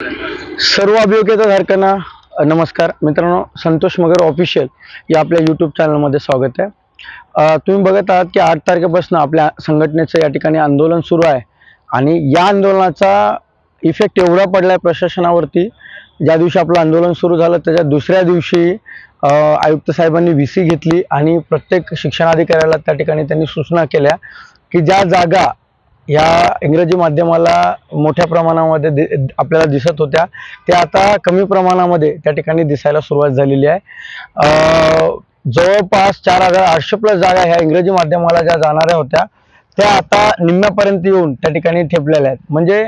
सर्व अभियोग्यताधारकांना धारकांना नमस्कार. मित्रांनो संतोष मगर ऑफिशियल या आपल्या यूट्यूब चॅनलमध्ये स्वागत आहे. तुम्ही बघत आहात की आठ तारखेपासून आपल्या संघटनेचं या ठिकाणी आंदोलन सुरू आहे. आणि या आंदोलनाचा इफेक्ट एवढा पडला आहे प्रशासनावरती ज्या दिवशी आपलं आंदोलन सुरू झालं त्याच्या दुसऱ्या दिवशी आयुक्त साहेबांनी व्ही सी घेतली आणि प्रत्येक शिक्षणाधिकाऱ्याला त्या ठिकाणी त्यांनी सूचना केल्या की ज्या जागा या इंग्रजी माध्यमाला मोठ्या प्रमाणामध्ये दि आपल्याला दिसत होत्या. त्या आता कमी प्रमाणामध्ये त्या ठिकाणी दिसायला सुरुवात झालेली आहे. जवळपास चार हजार आठशे प्लस जागा ह्या इंग्रजी माध्यमाला ज्या जाणाऱ्या होत्या त्या आता निम्म्यापर्यंत येऊन त्या ठिकाणी ठेपलेल्या आहेत. म्हणजे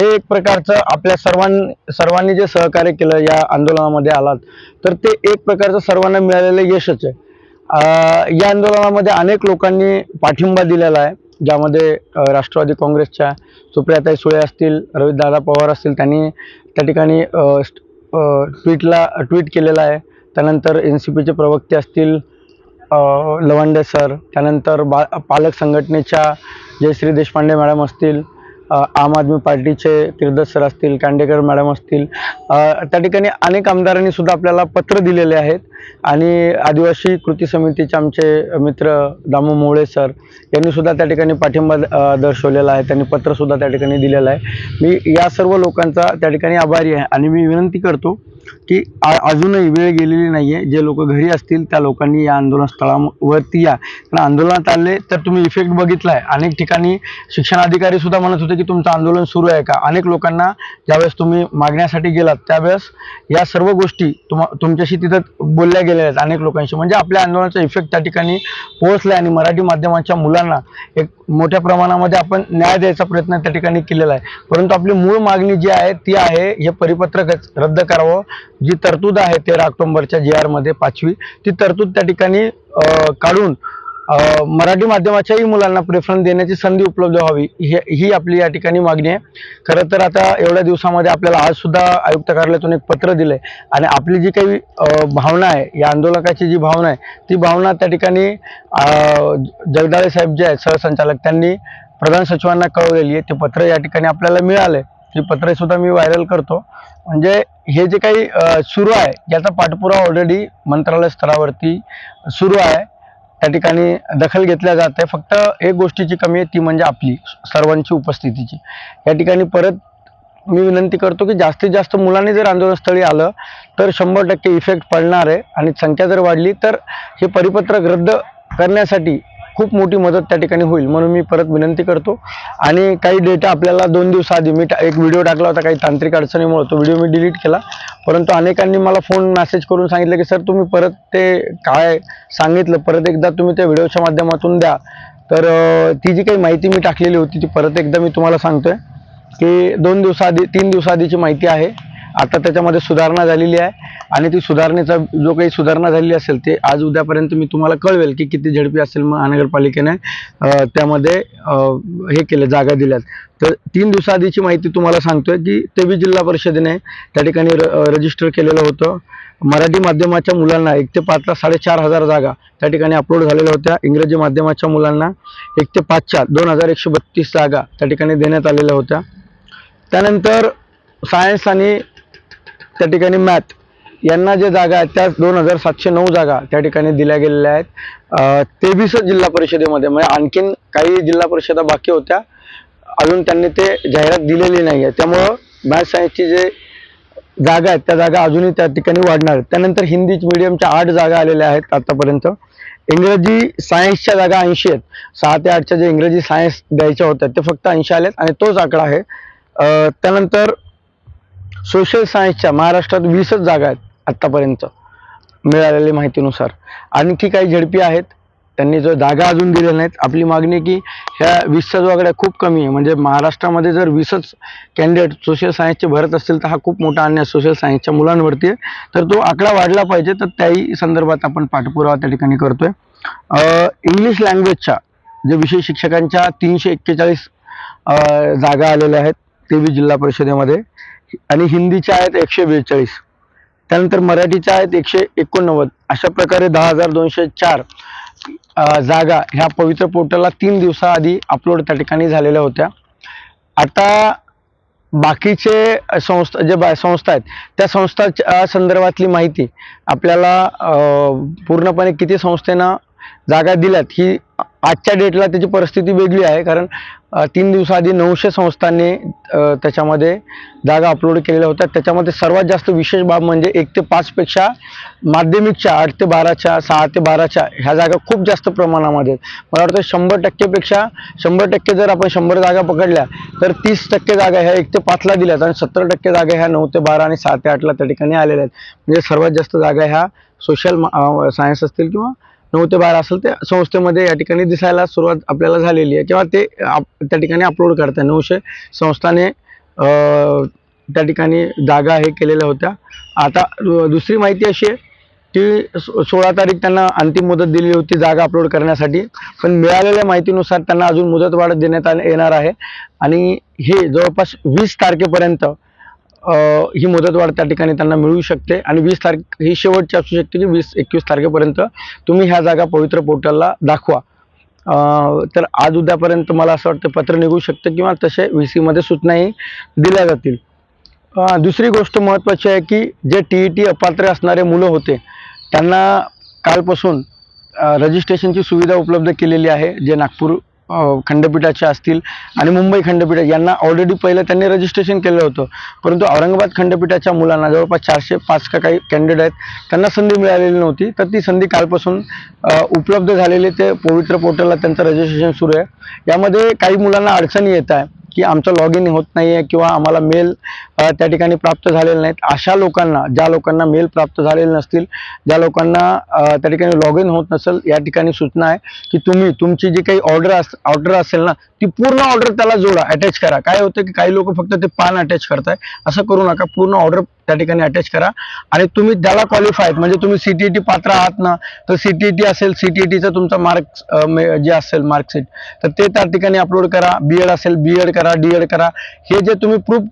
हे एक प्रकारचं आपल्या सर्वां सर्वांनी जे सहकार्य केलं या आंदोलनामध्ये आलात तर ते एक प्रकारचं सर्वांना मिळालेलं यशच आहे. या आंदोलनामध्ये अनेक लोकांनी पाठिंबा दिलेला आहे. ज्यामध्ये राष्ट्रवादी काँग्रेसच्या सुप्रियाताई सुळे असतील रोहितदादा पवार असतील त्यांनी त्या ठिकाणी ट्विटला ट्विट केलेलं आहे. त्यानंतर एन सी पीचे प्रवक्ते असतील लवंडे सर. त्यानंतर बा पालक संघटनेच्या जयश्री देशपांडे मॅडम असतील. आम आदमी पार्टीचे तीर्थ सर असतील कांडेकर मॅडम असतील त्या ठिकाणी अनेक आमदारांनी सुद्धा आपल्याला पत्र दिलेले आहेत. आणि आदिवासी कृती समितीचे आमचे मित्र दामू मोळे सर यांनी सुद्धा त्या ठिकाणी पाठिंबा दर्शवलेला आहे. त्यांनी पत्रसुद्धा त्या ठिकाणी दिलेलं आहे. मी या सर्व लोकांचा त्या ठिकाणी आभारी आहे आणि मी विनंती करतो की आ- अजूनही वेळ गेलेली नाही आहे जे लोक घरी असतील त्या लोकांनी या आंदोलन स्थळावरती या. कारण आंदोलनात आले तर तुम्ही इफेक्ट बघितला आहे अनेक ठिकाणी शिक्षणाधिकारी सुद्धा म्हणत होते की तुमचं आंदोलन सुरू आहे का? अनेक लोकांना ज्यावेळेस तुम्ही मागण्यासाठी गेलात त्यावेळेस या सर्व गोष्टी तुम्हा तुमच्याशी तिथं बोलल्या गेलेल्या आहेत अनेक लोकांशी. म्हणजे आपल्या आंदोलनाचा इफेक्ट त्या ठिकाणी पोहोचला आणि मराठी माध्यमाच्या मुलांना एक मोठ्या प्रमाणामध्ये आपण न्याय द्यायचा प्रयत्न त्या ठिकाणी केलेला आहे. परंतु आपली मूळ मागणी जी आहे ती आहे हे परिपत्रकच रद्द करावं. जी तरतूद आहे तेरा ऑक्टोबरच्या जी आरमध्ये पाचवी ती तरतूद त्या ठिकाणी काढून मराठी माध्यमाच्याही मुलांना प्रेफरन्स देण्याची संधी उपलब्ध व्हावी ही ही आपली या ठिकाणी मागणी आहे. खरं तर आता एवढ्या दिवसामध्ये आपल्याला आज सुद्धा आयुक्त कार्यालयातून एक पत्र दिलंय आणि आपली जी काही भावना आहे या आंदोलकाची जी भावना आहे ती भावना त्या ठिकाणी जगदाळे साहेब जे आहेत सहसंचालक त्यांनी प्रधान सचिवांना कळवलेली आहे. ते पत्र या ठिकाणी आपल्याला मिळालंय. ती पत्रे सुद्धा मी व्हायरल करतो. म्हणजे हे जे काही सुरू आहे याचा पाठपुरावा ऑलरेडी मंत्रालय स्तरावरती सुरू आहे त्या ठिकाणी दखल घेतल्या जाते फक्त एक गोष्टीची कमी आहे ती म्हणजे आपली सर्वांची उपस्थितीची. या ठिकाणी परत मी विनंती करतो की जास्तीत जास्त मुलांनी जर आंदोलनस्थळी आलं तर शंभर टक्के इफेक्ट पडणार आहे. आणि संख्या जर वाढली तर हे परिपत्रक रद्द करण्यासाठी खूप मोठी मदत त्या ठिकाणी होईल म्हणून मी परत विनंती करतो. आणि काही डेटा आपल्याला दोन दिवसाआधी मी टा- एक व्हिडिओ टाकला होता काही तांत्रिक अडचणीमुळे. तो व्हिडिओ मी डिलीट केला. परंतु अनेकांनी मला फोन मेसेज करून सांगितलं की सर तुम्ही परत ते काय सांगितलं? परत एकदा तुम्ही त्या व्हिडिओच्या माध्यमातून द्या. तर ती जी काही माहिती मी टाकलेली होती ती परत एकदा मी तुम्हाला सांगतोय की दोन दिवसाआधी तीन दिवसाआधीची माहिती आहे. आता त्याच्यामध्ये सुधारणा झालेली आहे आणि ती सुधारणेचा जो काही सुधारणा झालेली असेल ते आज उद्यापर्यंत मी तुम्हाला कळवेल की किती झडपी असेल महानगरपालिकेने त्यामध्ये हे केलं जागा दिल्यात. तर तीन दिवसाआधीची माहिती तुम्हाला सांगतोय की तेवीस जिल्हा परिषदेने त्या ठिकाणी रजिस्टर केलेलं होतं. मराठी माध्यमाच्या मुलांना एक ते पाचला साडेचार हजार जागा त्या ठिकाणी अपलोड झालेल्या होत्या. इंग्रजी माध्यमाच्या मुलांना एक ते पाचच्या दोन हजार एकशे बत्तीस जागा त्या ठिकाणी देण्यात आलेल्या होत्या. त्यानंतर सायन्स आणि त्या ठिकाणी मॅथ यांना जे जागा आहेत त्या दोन हजार सातशे नऊ जागा त्या ठिकाणी दिल्या गेलेल्या आहेत. तेवीस जिल्हा परिषदेमध्ये म्हणजे आणखीन काही जिल्हा परिषदा बाकी होत्या. अजून त्यांनी ते जाहिरात दिलेली नाही आहे त्यामुळं मॅथ सायन्सची जे जागा आहेत त्या जागा अजूनही त्या ठिकाणी वाढणार आहेत. त्यानंतर हिंदी मिडियमच्या आठ जागा आलेल्या आहेत आतापर्यंत. इंग्रजी सायन्सच्या जागा ऐंशी आहेत. सहा ते आठच्या जे इंग्रजी सायन्स द्यायच्या होत्या ते फक्त ऐंशी आलेत आणि तोच आकडा आहे. त्यानंतर सोशल सायन्सच्या महाराष्ट्रात वीसच जागा आहेत आत्तापर्यंत मिळालेल्या माहितीनुसार. आणखी काही झडपी आहेत. त्यांनी जो जागा अजून दिलेल्या नाहीत. आपली मागणी की ह्या वीसच्या जो आकडा खूप कमी आहे. म्हणजे महाराष्ट्रामध्ये जर वीसच कॅन्डिडेट सोशल सायन्सचे भरत असतील तर हा खूप मोठा अन्याय सोशल सायन्सच्या मुलांवरती आहे. तर तो आकडा वाढला पाहिजे. तर त्याही संदर्भात आपण पाठपुरावा त्या ठिकाणी करतोय. इंग्लिश लँग्वेजच्या जे विषय शिक्षकांच्या तीनशे एक्केचाळीस जागा आलेल्या आहेत. तेवीस जिल्हा परिषदेमध्ये. आणि हिंदीच्या आहेत एकशे बेचाळीस. त्यानंतर मराठीच्या आहेत एकशे एकोणनव्वद. अशा प्रकारे दहा हजार दोनशे चार जागा ह्या पवित्र पोर्टलला तीन दिवसाआधी अपलोड त्या ठिकाणी झालेल्या होत्या. आता बाकीचे संस्था जे बा संस्था आहेत त्या संस्थाच्या संदर्भातली माहिती आपल्याला पूर्णपणे किती संस्थेनं जागा दिल्यात. ही आजच्या डेटला त्याची परिस्थिती वेगळी आहे. कारण तीन दिवसाआधी नऊशे संस्थांनी त्याच्यामध्ये जागा अपलोड केलेल्या होत्या. त्याच्यामध्ये सर्वात जास्त विशेष बाब म्हणजे एक ते पाचपेक्षा माध्यमिकच्या आठ ते बाराच्या सहा ते बाराच्या ह्या जागा खूप जास्त प्रमाणामध्ये आहेत. मला वाटतं शंभर टक्केपेक्षा शंभर टक्के जर आपण शंभर जागा पकडल्या तर तीस टक्के जागा ह्या एक ते पाचला दिल्यात आणि सत्तर टक्के जागा ह्या नऊ ते बारा आणि सहा ते आठला त्या ठिकाणी आलेल्या आहेत. म्हणजे सर्वात जास्त जागा ह्या सोशल सायन्स असतील किंवा नऊ ते बारा असेल त्या संस्थेमध्ये या ठिकाणी दिसायला सुरुवात आपल्याला झालेली आहे. किंवा ते आप- त्या ठिकाणी अपलोड करतात नऊशे संस्थाने त्या ठिकाणी जागा हे केलेल्या होत्या. आता दुसरी माहिती अशी आहे की सो- सोळा तारीख त्यांना अंतिम मुदत दिली होती जागा अपलोड करण्यासाठी. पण मिळालेल्या माहितीनुसार त्यांना अजून मुदतवाढ देण्यात आले- येणार आहे. आणि हे जवळपास वीस तारखेपर्यंत ही मुदतवाढ त्या ठिकाणी त्यांना मिळू शकते. आणि वीस तारीख ही शेवटची असू शकते की वीस एकवीस तारखेपर्यंत तुम्ही ह्या जागा पवित्र पोर्टलला दाखवा. तर आज उद्यापर्यंत मला असं वाटतं पत्र निघू शकतं किंवा तसे व्ही सीमध्ये सूचनाही दिल्या जातील. दुसरी गोष्ट महत्त्वाची आहे की जे टी ई टी अपात्र असणारे मुलं होते त्यांना कालपासून रजिस्ट्रेशनची सुविधा उपलब्ध केलेली आहे जे नागपूर खंडपीठाच्या खंडपीठाचे असतील आणि मुंबई खंडपीठ यांना ऑलरेडी पहिलं त्यांनी रजिस्ट्रेशन केलं होतं. परंतु औरंगाबाद खंडपीठाच्या मुलांना जवळपास चारशे पाच का काही कॅन्डिडेट आहेत त्यांना संधी मिळालेली नव्हती. तर ती संधी कालपासून उपलब्ध झालेली ते पवित्र पोर्टलला त्यांचं रजिस्ट्रेशन सुरू आहे. यामध्ये काही मुलांना अडचणी येत आहे. की आमचं लॉग इन होत नाही आहे किंवा आम्हाला मेल त्या ठिकाणी प्राप्त झालेले नाहीत. अशा लोकांना ज्या लोकांना मेल प्राप्त झालेले नसतील ज्या लोकांना त्या ठिकाणी लॉग इन होत नसेल या ठिकाणी सूचना आहे की तुम्ही तुमची जी काही ऑर्डर अस ऑर्डर असेल ना ती पूर्ण ऑर्डर त्याला जोडा अटॅच करा. काय होतं की काही लोक फक्त ते पान अटॅच करताय असं करू नका पूर्ण ऑर्डर त्या ठिकाणी अटॅच करा. आणि तुम्ही ज्याला क्वालिफाय म्हणजे तुम्ही सीटीईटी पात्र आहात ना तर सीटीईटी असेल सीटीईटीचं तुमचा मार्क जे असेल मार्कशीट तर ते त्या ठिकाणी अपलोड करा. बीएड असेल बीएड करा डीएड करा. हे जे तुम्ही प्रूफ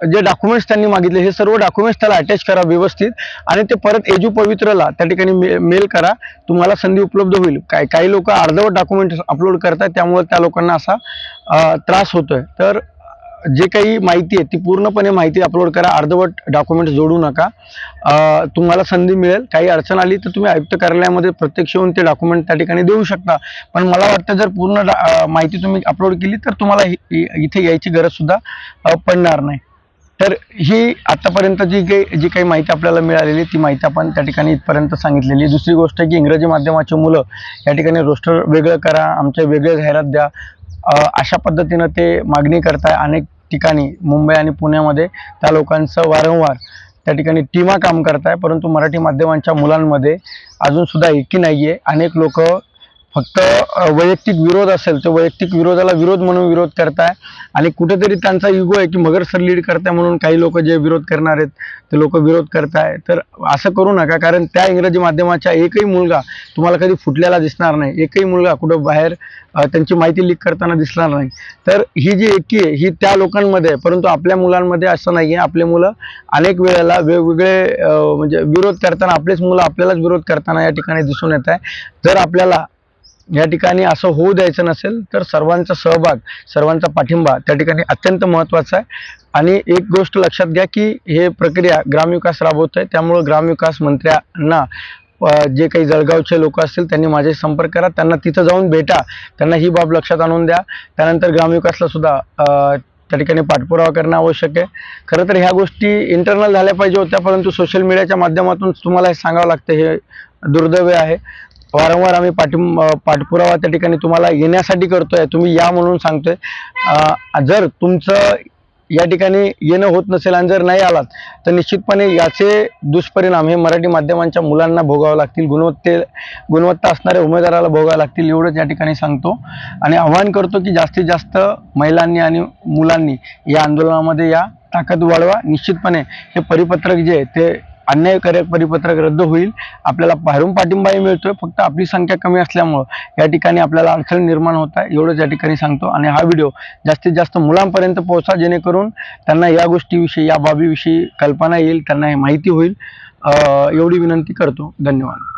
जे डॉक्युमेंट्स त्यांनी मागितले हे सर्व डॉक्युमेंट्स त्याला अटॅच करा व्यवस्थित. आणि ते परत एजू पवित्रला त्या ठिकाणी मे मेल करा. तुम्हाला संधी उपलब्ध होईल. काय काही लोक अर्धवट डॉक्युमेंट्स अपलोड करतात त्यामुळे त्या लोकांना असा त्रास होतोय. तर जे काही माहिती आहे ती पूर्णपणे माहिती अपलोड करा. अर्धवट डॉक्युमेंट जोडू नका. तुम्हाला संधी मिळेल. काही अडचण आली तर तुम्ही आयुक्त कार्यालयामध्ये प्रत्यक्ष येऊन ते डॉक्युमेंट त्या ठिकाणी देऊ शकता. पण मला वाटतं जर पूर्ण डा- माहिती तुम्ही अपलोड केली तर तुम्हाला इथे यायची गरज सुद्धा पडणार नाही. तर ही आतापर्यंत जी काही जी काही माहिती आपल्याला मिळालेली ती माहिती आपण त्या ठिकाणी इथपर्यंत सांगितलेली दुसरी गोष्ट आहे की इंग्रजी माध्यमाची मुलं या ठिकाणी रोस्टर वेगळं करा. आमच्या वेगळ्या जाहिरात द्या. अशा पद्धतीनं ते मागणी करताय. अनेक ठिकाणी मुंबई आणि पुण्यामध्ये त्या लोकांचं वारंवार त्या ठिकाणी टीमा काम करताय. परंतु मराठी माध्यमांच्या मुलांमध्ये अजूनसुद्धा एकी नाही आहे अनेक लोक फक्त वैयक्तिक विरोध असेल तर वैयक्तिक विरोधाला विरोध म्हणून विरोध करताय. आणि कुठेतरी त्यांचा इगो आहे की मगर सर लीड करताय म्हणून काही लोक जे विरोध करणार आहेत ते लोक विरोध करताय. तर असं करू नका कारण त्या इंग्रजी माध्यमाचा एकही मुलगा तुम्हाला कधी फुटलेला दिसणार नाही. एकही मुलगा कुठं बाहेर त्यांची माहिती लीक करताना दिसणार नाही. तर ही जी एकी आहे ही त्या लोकांमध्ये आहे. परंतु आपल्या मुलांमध्ये असं नाही आहे आपले मुलं अनेक वेळेला वेगवेगळे म्हणजे विरोध करताना आपलेच मुलं आपल्यालाच विरोध करताना या ठिकाणी दिसून येत आहे जर आपल्याला या ठिकाणी असं होऊ द्यायचं नसेल तर सर्वांचा सहभाग सर्वांचा पाठिंबा त्या ठिकाणी अत्यंत महत्त्वाचा आहे. आणि एक गोष्ट लक्षात घ्या की हे प्रक्रिया ग्रामविकास राबवत आहे त्यामुळं ग्रामविकास मंत्र्यांना जे काही जळगावचे लोक असतील त्यांनी माझे संपर्क करा. त्यांना तिथं जाऊन भेटा. त्यांना ही बाब लक्षात आणून द्या. त्यानंतर ग्रामविकासला सुद्धा त्या ठिकाणी पाठपुरावा करणं आवश्यक आहे. खरं तर ह्या गोष्टी इंटरनल झाल्या पाहिजे होत्या परंतु सोशल मीडियाच्या माध्यमातून तुम्हाला हे सांगावं लागतं. हे दुर्दैव आहे. वारंवार आम्ही पाठिं पाठपुरावा त्या ठिकाणी तुम्हाला येण्यासाठी करतोय. तुम्ही या म्हणून सांगतोय. जर तुमचं या ठिकाणी येणं होत नसेल आणि जर नाही आलात तर निश्चितपणे याचे दुष्परिणाम हे मराठी माध्यमांच्या मुलांना भोगावं लागतील. गुणवत्ते गुणवत्ता असणाऱ्या उमेदवाराला भोगावं लागतील एवढंच या ठिकाणी सांगतो. आणि आव्हान करतो की जास्तीत जास्त महिलांनी आणि मुलांनी या आंदोलनामध्ये या ताकद वाढवा. निश्चितपणे हे परिपत्रक जे आहे ते अन्यायकारक परिपत्रक रद्द होईल. आपल्याला बाहेरून पाठिंबाही मिळतोय. फक्त आपली संख्या कमी असल्यामुळं या ठिकाणी आपल्याला अडचण निर्माण होत आहे. एवढंच या ठिकाणी सांगतो. आणि हा व्हिडिओ जास्तीत जास्त मुलांपर्यंत पोहोचा जेणेकरून त्यांना या गोष्टीविषयी या बाबीविषयी कल्पना येईल. त्यांना हे माहिती होईल. एवढी विनंती करतो. धन्यवाद.